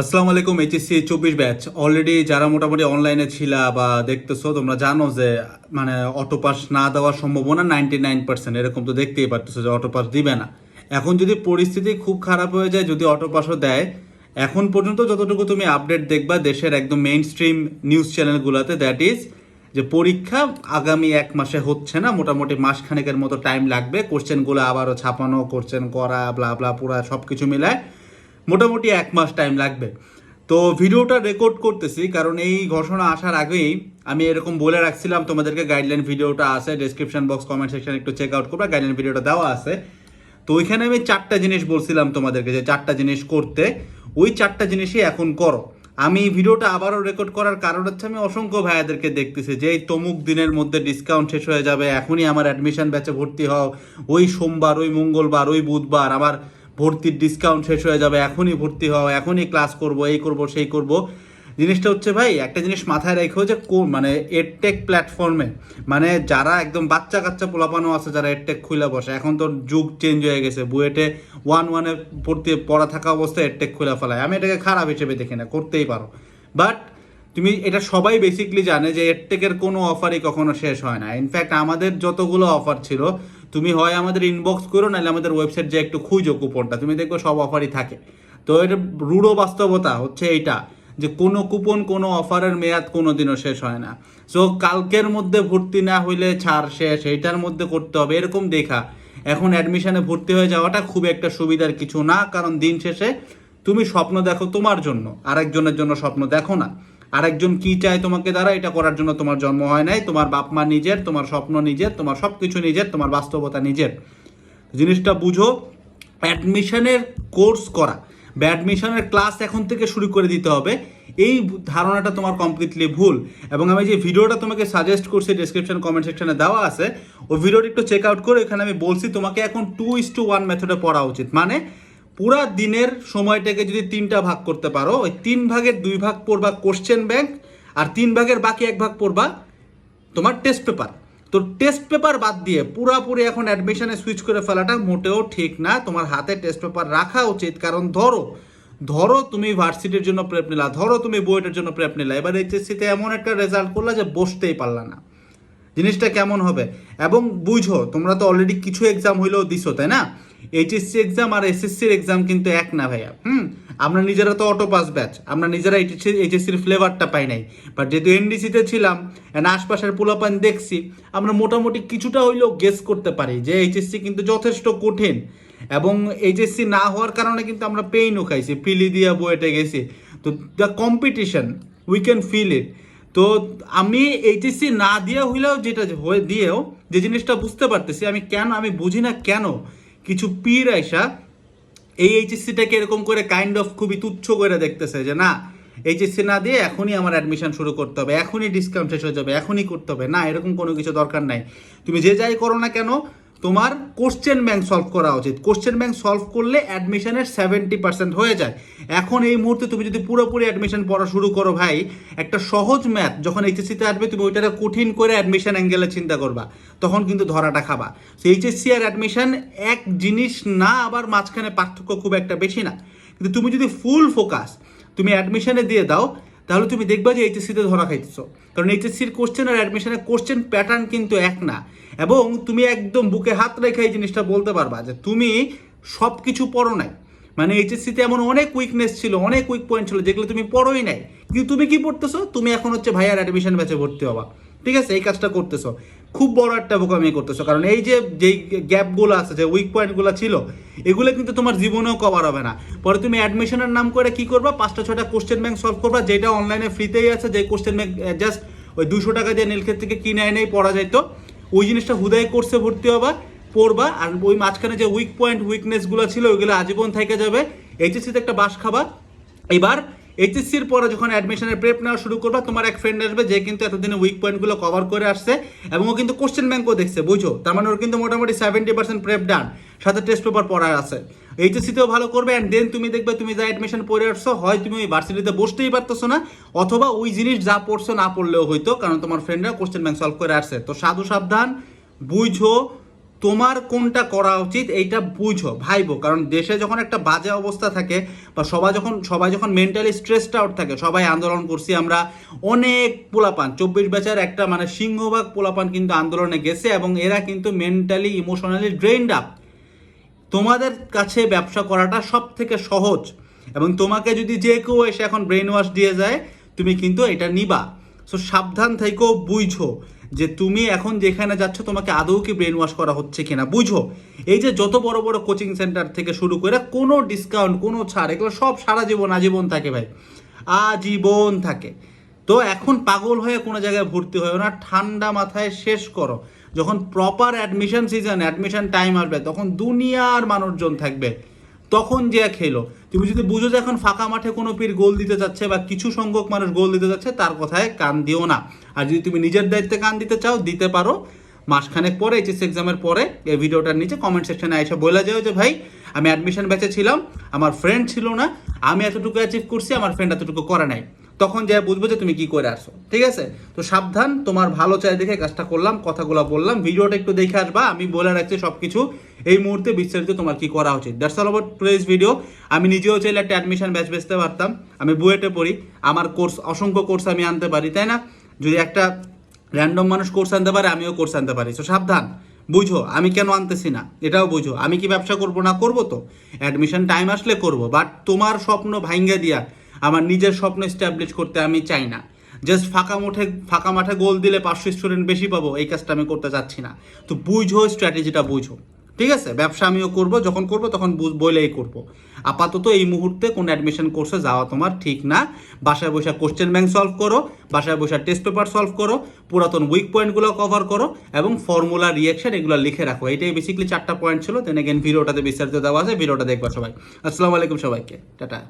আসসালামু আলাইকুম এইচএসসি চব্বিশ ব্যাচ। অলরেডি যারা মোটামুটি অনলাইনে ছিল বা দেখতেছো, তোমরা জানো যে মানে অটো পাস না দেওয়ার সম্ভাবনা নাইনটি নাইন পার্সেন্ট এরকম তো দেখতেই পারতেছো যে অটো পাস দিবে না। এখন যদি পরিস্থিতি খুব খারাপ হয়ে যায়, যদি অটো পাসও দেয়, এখন পর্যন্ত যতটুকু তুমি আপডেট দেখবা, দেশের একদম মেইন স্ট্রিম নিউজ চ্যানেলগুলোতে দ্যাট ইজ যে পরীক্ষা আগামী এক মাসে হচ্ছে না, মোটামুটি মাস খানেকের মতো টাইম লাগবে কোশ্চেনগুলো আবারও ছাপানো কোশ্চেন করা ব্লা ব্লা পুরা সব কিছু মিলায়। মোটামুটি এক মাস টাইম লাগবে। তো ভিডিওটা রেকর্ড করতেছি, কারণ এই ঘোষণা আসার আগেই আমি এরকম বলে রাখছিলাম, তোমাদেরকে গাইডলাইন ভিডিওটা আছে ডেসক্রিপশন বক্স কমেন্ট সেকশন একটু চেক আউট করবে গাইডলাইন ভিডিওটা দেওয়া আছে। তো ওইখানে আমি চারটা জিনিস বলছিলাম তোমাদেরকে যে চারটা জিনিস করতে, ওই চারটা জিনিসই এখন করো। আমি ভিডিওটা আবারও রেকর্ড করার কারণ হচ্ছে আমি অসংখ্য ভাইয়াদেরকে দেখতেছি যে এই তমুক দিনের মধ্যে ডিসকাউন্ট শেষ হয়ে যাবে, এখনই আমার অ্যাডমিশন ব্যাচে ভর্তি হও। ওই সোমবার, ওই মঙ্গলবার, ওই বুধবার, আমার ভর্তির ডিসকাউন্ট শেষ হয়ে যাবে, এখনই ভর্তি হও, এখনই ক্লাস করব, এই করব, সেই করব। জিনিসটা হচ্ছে ভাই, একটা জিনিস মাথায় রেখো যে কোন মানে এডটেক প্ল্যাটফর্মে মানে যারা একদম বাচ্চা কাচ্চা পোলাপানো আছে, যারা এডটেক খুলে বসে, এখন তো যুগ চেঞ্জ হয়ে গেছে, বুয়েটে ওয়ান ওয়ানে পড়তে পড়া থাকা অবস্থায় এডটেক খুলে ফেলায়। আমি এটাকে খারাপ হিসেবে দেখি না, করতেই পারো। বাট তুমি, এটা সবাই বেসিকলি জানে যে এডটেকের কোনো অফারই কখনো শেষ হয় না। ইনফ্যাক্ট আমাদের যতগুলো অফার ছিল তুমি হয় আমাদের ইনবক্স করো, নাহলে আমাদের ওয়েবসাইট যে একটু খুঁজো কুপনটা। তুমি দেখবে সব অফারই থাকে। তো এটা রূঢ় বাস্তবতা হচ্ছে এইটা, যে কোনো কুপন কোনো অফারের মেয়াদ কোনো দিনও শেষ হয় না। সো কালকের মধ্যে ভর্তি না হইলে ছাড় শেষ, এইটার মধ্যে করতে হবে। এরকম দেখা, এখন অ্যাডমিশনে ভর্তি হয়ে যাওয়াটা খুব একটা সুবিধার কিছু না, কারণ দিন শেষে তুমি স্বপ্ন দেখো তোমার জন্য, আরেকজনের জন্য স্বপ্ন দেখো না। আরেকজন কি চায় তোমাকে দ্বারা? এটা করার জন্য তোমার জন্ম হয় নাই। তোমার বাপ মা নিজের, তোমার স্বপ্ন নিজের, তোমার সব কিছু নিজের, তোমার বাস্তবতা নিজের। জিনিসটা বুঝো, অ্যাডমিশনের কোর্স করা বা ক্লাস এখন থেকে শুরু করে দিতে হবে। এই ধারণাটা তোমার কমপ্লিটলি ভুল। এবং আমি যে ভিডিওটা তোমাকে সাজেস্ট করছি ডিসক্রিপশন কমেন্ট সেকশনে দেওয়া আছে ওই ভিডিওটা একটু চেক আউট করে, এখানে আমি বলছি তোমাকে এখন টু ইস টু ওয়ান মেথডে পড়া উচিত। মানে পুরা দিনের সময়টাকে যদি তিনটা ভাগ করতে পারো, ওই তিন ভাগের দুই ভাগ পড়বা কোশ্চেন ব্যাংক আর তিন ভাগের বাকি এক ভাগ পড়বা তোমার টেস্ট পেপার তো টেস্ট পেপার বাদ দিয়ে পুরাপুরি এখন অ্যাডমিশনে সুইচ করে ফেলাটা মোটেও ঠিক না। তোমার হাতে টেস্ট পেপার রাখা উচিত। কারণ ধরো ধরো তুমি ভার্সিটির জন্য প্রেপ নিলা, ধরো তুমি বইটার জন্য প্রেপ নিলা। এবার এইচএসসিতে এমন একটা রেজাল্ট করলা যে বসতেই পারলা না। জিনিসটা কেমন হবে? এবং বুঝো, তোমরা তো অলরেডি কিছু এক্সাম হইলেও দিছো, তাই না? এইচএসসি এক্সাম আর এসএসসির এক্সাম কিন্তু এক না ভাইয়া, হুম? আমরা নিজেরা তো অটো পাস ব্যাচ আমরা নিজেরা এইচএসসি এইচএসসির ফ্লেভারটা পাই নাই। বাট যেহেতু এনডিসিতে ছিলাম, and আশপাশের পোলাপান দেখছি, আমরা মোটামুটি কিছুটা হইলেও গেস করতে পারি যে এইচএসসি কিন্তু যথেষ্ট কঠিন। এবং এইচএসসি না হওয়ার কারণে কিন্তু আমরা পেইনও খাইছি, ফিলি দিয়া বইয়েটে গেছি। তো the competition we can feel it তো আমি এইচএসসি না দিয়ে হইলেও যেটা হয়ে দিয়েও যে জিনিসটা বুঝতে পারতেছি, আমি কেন, আমি বুঝি না কেন কিছু পীর আইসা এই এইচএসসিটাকে এরকম করে কাইন্ড অফ খুবই তুচ্ছ করে দেখতেছে যে না এইচএসসি না দিয়ে এখনই আমার অ্যাডমিশন শুরু করতে হবে, এখনই ডিসকাউন্ট শেষ হয়ে যাবে, এখনই করতে হবে। না, এরকম কোনো কিছু দরকার নাই। তুমি যে যাই করো না কেন তোমার কোশ্চেন ব্যাংক সলভ করা উচিত। কোশ্চেন ব্যাংক সলভ করলে অ্যাডমিশনের সেভেন্টি পার্সেন্ট হয়ে যায়। এখন এই মুহূর্তে তুমি যদি পুরোপুরি অ্যাডমিশন পড়া শুরু করো ভাই, একটা সহজ ম্যাথ যখন এইচএসসিতে আসবে, তুমি ওইটাকে কঠিন করে অ্যাডমিশন অ্যাঙ্গেলে চিন্তা করবা। তখন কিন্তু ধরাটা খাবা। তো এইচএসসি আর অ্যাডমিশন এক জিনিস না, আবার মাঝখানে পার্থক্য খুব একটা বেশি না। কিন্তু তুমি যদি ফুল ফোকাস তুমি অ্যাডমিশনে দিয়ে দাও তাহলে তুমি দেখবা যে এইচএসসিতে ধরা খাইতেছ। কারণ এইচএসসির কোশ্চেন আর অ্যাডমিশনের কোশ্চেন প্যাটার্ন কিন্তু এক না। এবং তুমি একদম বুকে হাত রেখে এই জিনিসটা বলতে পারবা যে তুমি সব কিছু পড়ো নাই। মানে এইচএসসিতে এমন অনেক উইকনেস ছিল, অনেক উইক পয়েন্ট ছিল যেগুলো তুমি পড়োই নাই। কিন্তু তুমি কি পড়তেছো? তুমি এখন হচ্ছে ভাইয়ার অ্যাডমিশন ব্যাচে ভর্তি হবা। ঠিক আছে? এই কাজটা করতেছো। খুব বড় একটা বোকামি করতেছো। কারণ এই যে, যেই গ্যাপগুলো আছে, যে উইক পয়েন্টগুলো ছিল, এগুলো কিন্তু তোমার জীবনেও কভার হবে না। পরে তুমি অ্যাডমিশনের নাম করে কি করবা? পাঁচটা ছটা কোশ্চেন ব্যাংক সলভ করবা, যেটা অনলাইনে ফ্রিতেই আছে যে কোশ্চেন ব্যাংক জাস্ট ওই দুশো টাকা দিয়ে নীলক্ষেত থেকে কিনে এনেই পড়া যাইতো। ওই জিনিসটা হুদায় কোর্সে ভর্তি হবা, পড়বা, আর ওই মাঝখানে যে উইক পয়েন্ট উইকনেসগুলো ছিল, ওইগুলো আজীবন থেকে যাবে। এইচএসসিতে একটা বাস খাবা। এবার এইচএসসির পরে যখন অ্যাডমিশনের প্রেপ নেওয়া শুরু করবা, তোমার এক ফ্রেন্ড আসবে যে কিন্তু এতদিনে উইক পয়েন্টগুলো কভার করে আসছে এবং ও কিন্তু কোশ্চেন ব্যাংকও দেখছে বুঝো তার মানে ওর কিন্তু মোটামুটি সেভেন্টি পার্সেন্ট প্রেপ ডান সাথে টেস্ট পেপার পড়া আছে। এইচএসসিতেও ভালো করবে অ্যান্ড দেন তুমি দেখবে তুমি যা অ্যাডমিশন পড়ে আসছো, হয় তুমি ওই ভার্সিটিতে বসতেই পারতেছো না, অথবা ওই জিনিস যা পড়ছো না পড়লেও হয়তো কারণ তোমার ফ্রেন্ডরা কোশ্চেন ব্যাংক সলভ করে আসছে। তো সাধু সাবধান, বুঝো তোমার কোনটা করা উচিত এইটা বুঝো, ভাইবো। কারণ দেশে যখন একটা বাজে অবস্থা থাকে বা সবাই যখন সবাই যখন মেন্টালি স্ট্রেসড আউট থাকে, সবাই আন্দোলন করছি আমরা, অনেক পোলাপান, চব্বিশ বেচার একটা মানে সিংহভাগ পোলাপান কিন্তু আন্দোলনে গেছে এবং এরা কিন্তু মেন্টালি ইমোশনালি ড্রেইনড আপ তোমাদের কাছে ব্যবসা করাটা সব থেকে সহজ এবং তোমাকে যদি যে কেউ এসে এখন ব্রেন ওয়াশ দিয়ে যায়, তুমি কিন্তু এটা নিবা। সো সাবধান থেকেও বুঝো। যে তুমি এখন যেখানে যাচ্ছ, তোমাকে আদৌ কি ব্রেন ওয়াশ করা হচ্ছে কিনা? বুঝো? এই যে যত বড় বড় কোচিং সেন্টার থেকে শুরু করে কোনো ডিসকাউন্ট কোনো ছাড়, এগুলো সব সারা জীবন আজীবন থাকে ভাই। আজীবন থাকে। তো এখন পাগল হয়ে কোনো জায়গায় ভর্তি হয় না, ঠান্ডা মাথায় শেষ করো। যখন proper admission season admission time আসবে, তখন দুনিয়ার মানুষজন থাকবে। তখন যে খেলো। তুমি যদি বুঝো যে এখন ফাঁকা মাঠে কোনো পীর গোল দিতে যাচ্ছে বা কিছু সংখ্যক মানুষ গোল দিতে যাচ্ছে, তার কথায় কান দিও না। আর যদি তুমি নিজের দায়িত্বে কান দিতে চাও, দিতে পারো। মাসখানেক পরে এইচএস এক্সামের পরে, এই ভিডিওটার নিচে কমেন্ট সেকশনে এসে বলে যাও যে, ভাই, আমি অ্যাডমিশন ব্যাচে ছিলাম, আমার ফ্রেন্ড ছিল না, আমি এতটুকু অ্যাচিভ করছি, আমার ফ্রেন্ড এতটুকু করে নাই। তখন যা বুঝব যে তুমি কি করে আসো, ঠিক আছে? তো সাবধান, তোমার ভালো চাই দেখে কাজটা করলাম, কথাগুলো বললাম, ভিডিওটা একটু দেখে আসবা, আমি বলে রাখছি সব কিছু এই মুহূর্তে বিস্তারিত তোমার কি করা উচিত। That's all about today's video আমি নিজেও চাইলে একটা অ্যাডমিশন ব্যাচ বেচতে পারতাম, আমি বুয়েটে পড়ি, আমার কোর্স অসংখ্য কোর্স আমি আনতে পারি, তাই না? যদি একটা র্যান্ডম মানুষ কোর্স আনতে পারে, আমিও কোর্স আনতে পারি। তো সাবধান, বুঝো, আমি কেন আনতেছি না? এটাও বুঝো, আমি কি ব্যবসা করব না করব তো? অ্যাডমিশন টাইম আসলে করব বাট তোমার স্বপ্ন ভাঙ্গা দিয়া আমার নিজের স্বপ্ন এস্টাবলিশ করতে আমি চাই না। জাস্ট ফাঁকা মাঠে ফাঁকা মাঠে গোল দিলে পাঁচশো স্টুডেন্ট বেশি পাবো, এই কাজটা আমি করতে চাচ্ছি না। তো বুঝো স্ট্র্যাটেজিটা বুঝো। ঠিক আছে? ব্যবসা আমিও করব, যখন করব তখন বলেই করব। আপাতত এই মুহূর্তে কোনো অ্যাডমিশন কোর্সে যাওয়া তোমার ঠিক না। বাসায় বসে কোশ্চেন ব্যাংক সলভ করো, বাসায় বসে টেস্ট পেপার সলভ করো, পুরাতন উইক পয়েন্টগুলো কভার করো এবং ফর্মুলা রিয়েকশন এগুলো লিখে রাখো। এটাই বেসিক্যালি চারটা পয়েন্ট ছিল। দেন এগেন ভিডিওটাতে বিস্তারিত দেওয়া আছে ভিডিওটা দেখবা সবাই। আসসালামু আলাইকুম সবাইকে। টাটা।